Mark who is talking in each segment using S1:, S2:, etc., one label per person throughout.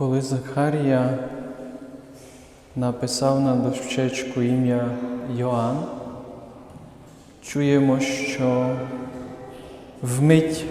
S1: Коли Захарія написав на дощечку ім'я Йоанн, чуємо, що вмить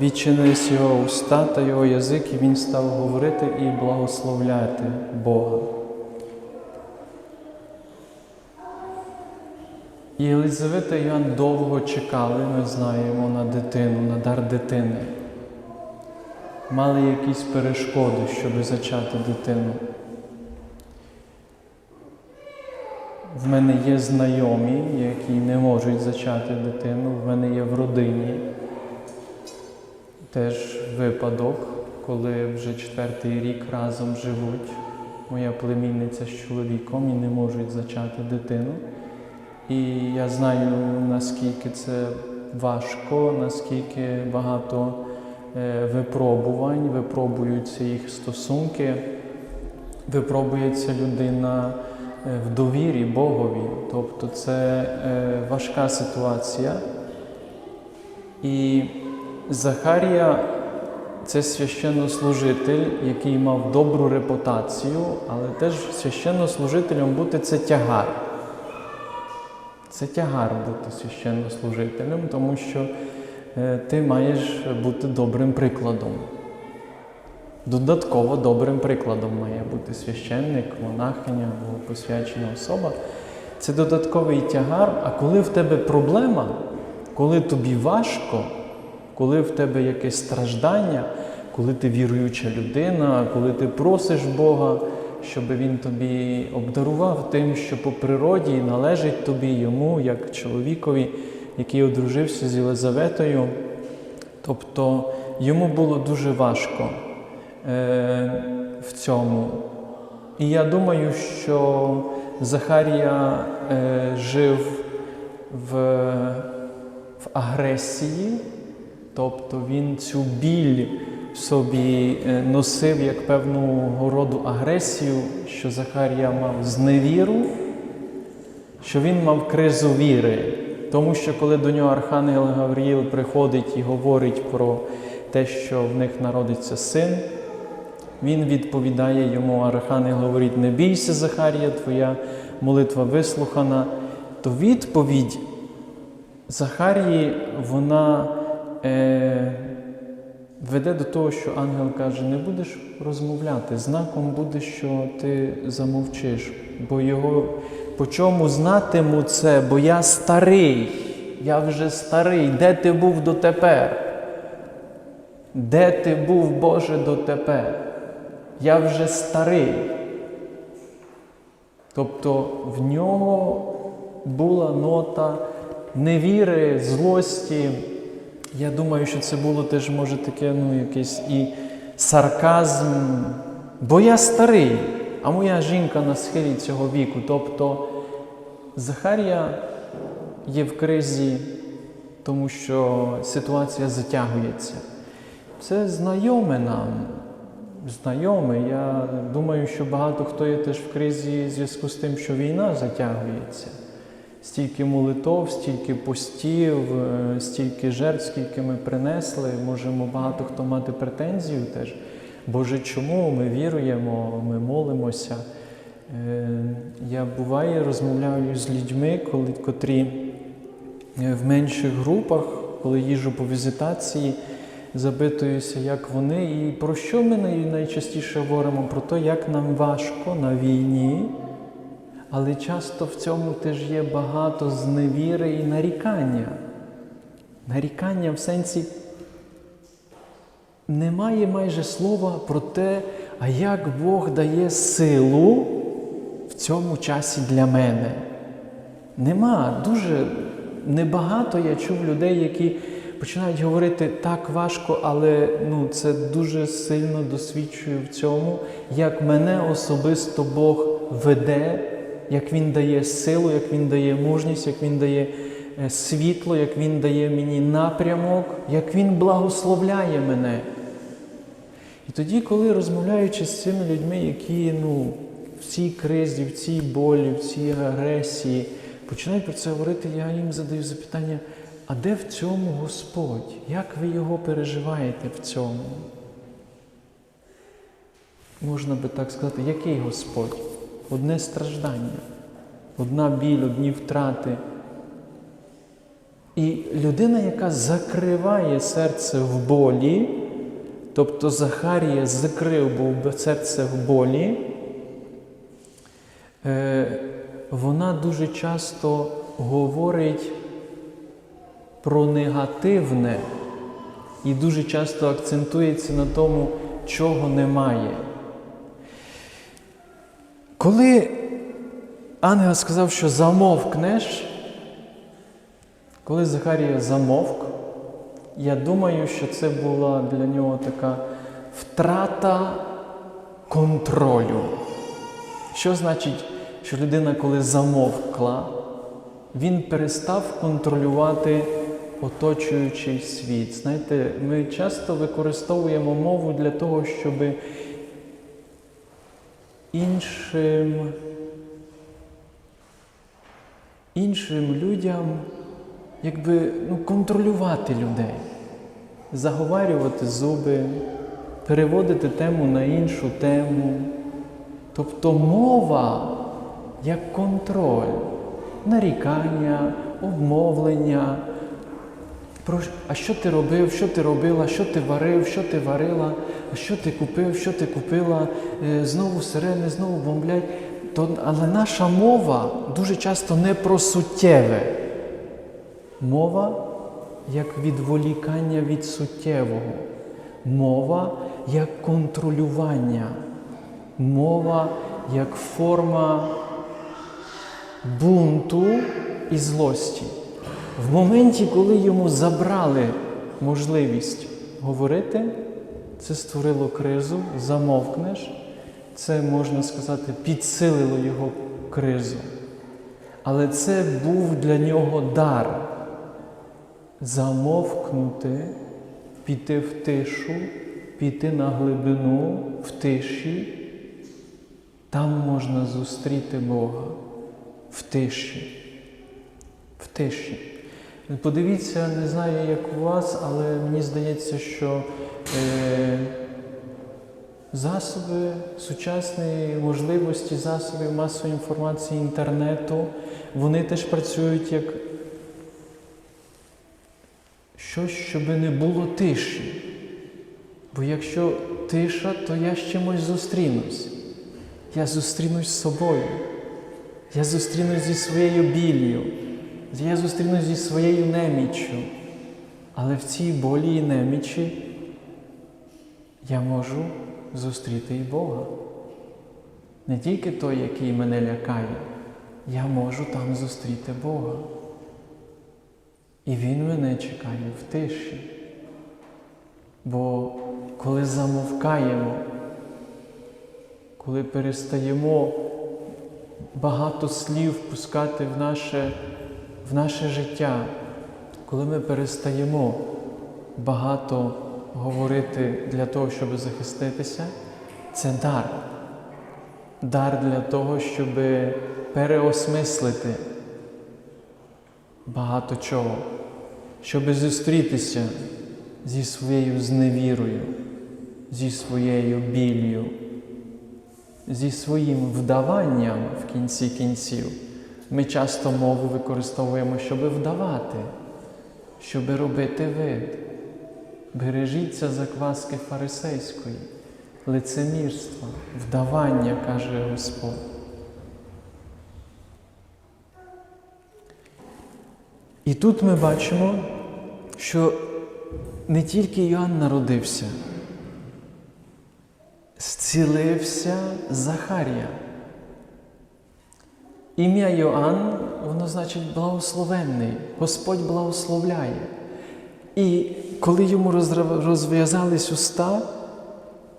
S1: відчинились його уста та його язик, і він став говорити і благословляти Бога. І Єлизавета і Йоанн довго чекали, ми знаємо, на дитину, на дар дитини. Мали якісь перешкоди, щоб зачати дитину. В мене є знайомі, які не можуть зачати дитину. В мене є в родині теж випадок, коли вже четвертий рік разом живуть. Моя племінниця з чоловіком і не можуть зачати дитину. І я знаю, наскільки це важко, наскільки багато випробувань, випробуються їх стосунки, випробується людина е, в довірі Богові. Тобто це е, важка ситуація. І Захарія це священнослужитель, який мав добру репутацію, але теж священнослужителем бути це тягар. Це тягар бути священнослужителем, тому що е, ти маєш бути добрим прикладом. Додатково добрим прикладом має бути священник, монахиня або посвячена особа. Це додатковий тягар, а коли в тебе проблема, коли тобі важко, коли в тебе якесь страждання, коли ти віруюча людина, коли ти просиш Бога, щоб Він тобі обдарував тим, що по природі належить тобі йому, як чоловікові, який одружився з Єлизаветою. Тобто йому було дуже важко е, в цьому. І я думаю, що Захарія е, жив в, в агресії, тобто він цю біль собі е, носив як певного роду агресію, що Захарія мав зневіру, що він мав кризу віри. Тому що коли до нього Архангел Гавріїл приходить і говорить про те, що в них народиться син, він відповідає йому, Архангел говорить, не бійся, Захарія, твоя молитва вислухана. То відповідь Захарії, вона е, веде до того, що ангел каже, не будеш розмовляти, знаком буде, що ти замовчиш, бо його по чому знатиму це, бо я старий, я вже старий, де ти був дотепер? Де ти був, Боже, дотепер? Я вже старий. Тобто в нього була нота невіри, злості. Я думаю, що це було теж, може, таке, ну, якийсь і сарказм. Бо я старий, а моя жінка на схилі цього віку. Тобто Захарія є в кризі, тому що ситуація затягується. Це знайоме нам, знайоме. Я думаю, що багато хто є теж в кризі в зв'язку з тим, що війна затягується. Стільки молитов, стільки постів, е, стільки жертв, скільки ми принесли, можемо багато хто мати претензію теж. Боже, чому ми віруємо, ми молимося? Е, Я буває, розмовляю з людьми, коли, котрі е, в менших групах, коли їжу по візитації, запитуюся, як вони, і про що ми найчастіше говоримо? Про те, як нам важко на війні. Але часто в цьому теж є багато зневіри і нарікання. Нарікання в сенсі немає майже слова про те, а як Бог дає силу в цьому часі для мене. Нема. Дуже небагато я чув людей, які починають говорити так важко, але ну, це дуже сильно досвідчую в цьому, як мене особисто Бог веде як Він дає силу, як Він дає мужність, як Він дає е, світло, як Він дає мені напрямок, як Він благословляє мене. І тоді, коли розмовляючи з цими людьми, які ну, в цій кризі, в цій болі, в цій агресії, починають про це говорити, я їм задаю запитання, а де в цьому Господь? Як ви його переживаєте в цьому? можна би так сказати, який Господь? Одне страждання, одна біль, одні втрати. І людина, яка закриває серце в болі, тобто Захарія закрив був серце в болі, е, вона дуже часто говорить про негативне і дуже часто акцентується на тому, чого немає. Коли ангел сказав, що замовкнеш, коли Захарія замовк, я думаю, що це була для нього така втрата контролю. Що значить, що людина, коли замовкла, він перестав контролювати оточуючий світ. Знаєте, ми часто використовуємо мову для того, щоб іншим, іншим людям якби, ну, контролювати людей, заговарювати зуби, переводити тему на іншу тему. Тобто мова як контроль, нарікання, обмовлення. А що ти робив, що ти робила, що ти варив, що ти варила, а що ти купив, що ти купила, е, знову сирени, знову бомблять. То, але наша мова дуже часто не про суттєве. Мова як відволікання від суттєвого, мова як контролювання, мова як форма бунту і злості. В моменті, коли йому забрали можливість говорити, це створило кризу, замовкнеш, це, можна сказати, підсилило його кризу. Але це був для нього дар замовкнути, піти в тишу, піти на глибину в тиші. Там можна зустріти Бога в тиші. В тиші. Подивіться, не знаю, як у вас, але мені здається, що е, засоби сучасної можливості, засобів масової інформації інтернету, вони теж працюють як щось, щоб не було тиші. Бо якщо тиша, то я з чимось зустрінусь. Я зустрінусь з собою. Я зустрінусь зі своєю біллю. Я зустрінусь зі своєю неміччю. Але в цій болі і немічі я можу зустріти і Бога. Не тільки той, який мене лякає, я можу там зустріти Бога. І Він мене чекає в тиші. Бо коли замовкаємо, коли перестаємо багато слів пускати в наше, в наше життя, коли ми перестаємо багато говорити для того, щоб захиститися, це дар. Дар для того, щоб переосмислити багато чого, щоб зустрітися зі своєю зневірою, зі своєю біллю, зі своїм вдаванням в кінці кінців. Ми часто мову використовуємо, щоб вдавати, щоб робити вид. Бережіться закваски фарисейської, лицемірства, вдавання, каже Господь. І тут ми бачимо, що не тільки Йоанн народився, зцілився Захарія. Ім'я Йоанн, воно значить благословенний, Господь благословляє. І коли йому розв'язались уста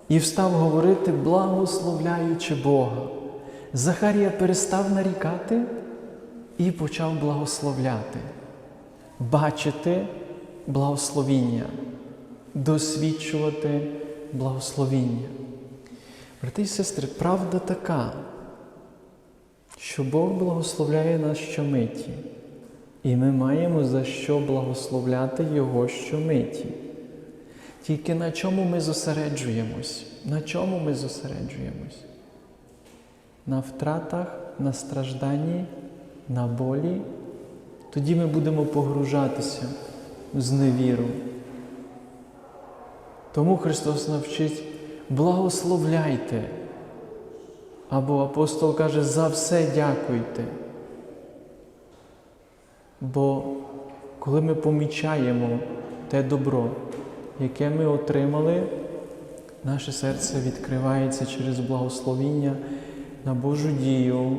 S1: і встав говорити, благословляючи Бога, Захарія перестав нарікати і почав благословляти, бачити благословіння, досвідчувати благословіння. Брати і сестри, правда така, що Бог благословляє нас щомиті, і ми маємо за що благословляти Його щомиті. Тільки на чому ми зосереджуємось? На чому ми зосереджуємось? На втратах, на стражданні, на болі. Тоді ми будемо погружатися в зневіру. Тому Христос навчить благословляйте. Або апостол каже, за все дякуйте. Бо коли ми помічаємо те добро, яке ми отримали, наше серце відкривається через благословіння на Божу дію,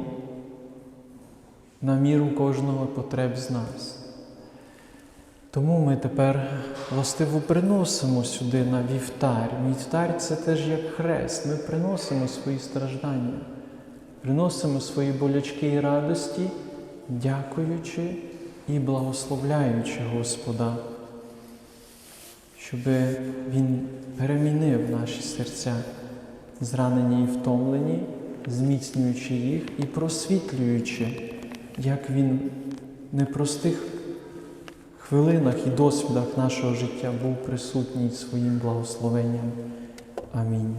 S1: на міру кожного потреб з нас. Тому ми тепер властиво приносимо сюди на вівтар. Вівтар це теж як хрест. Ми приносимо свої страждання, приносимо свої болячки і радості, дякуючи і благословляючи Господа, щоб Він перемінив наші серця, зранені і втомлені, зміцнюючи їх і просвітлюючи, як Він в непростих хвилинах і досвідах нашого життя був присутній своїм благословенням. Амінь.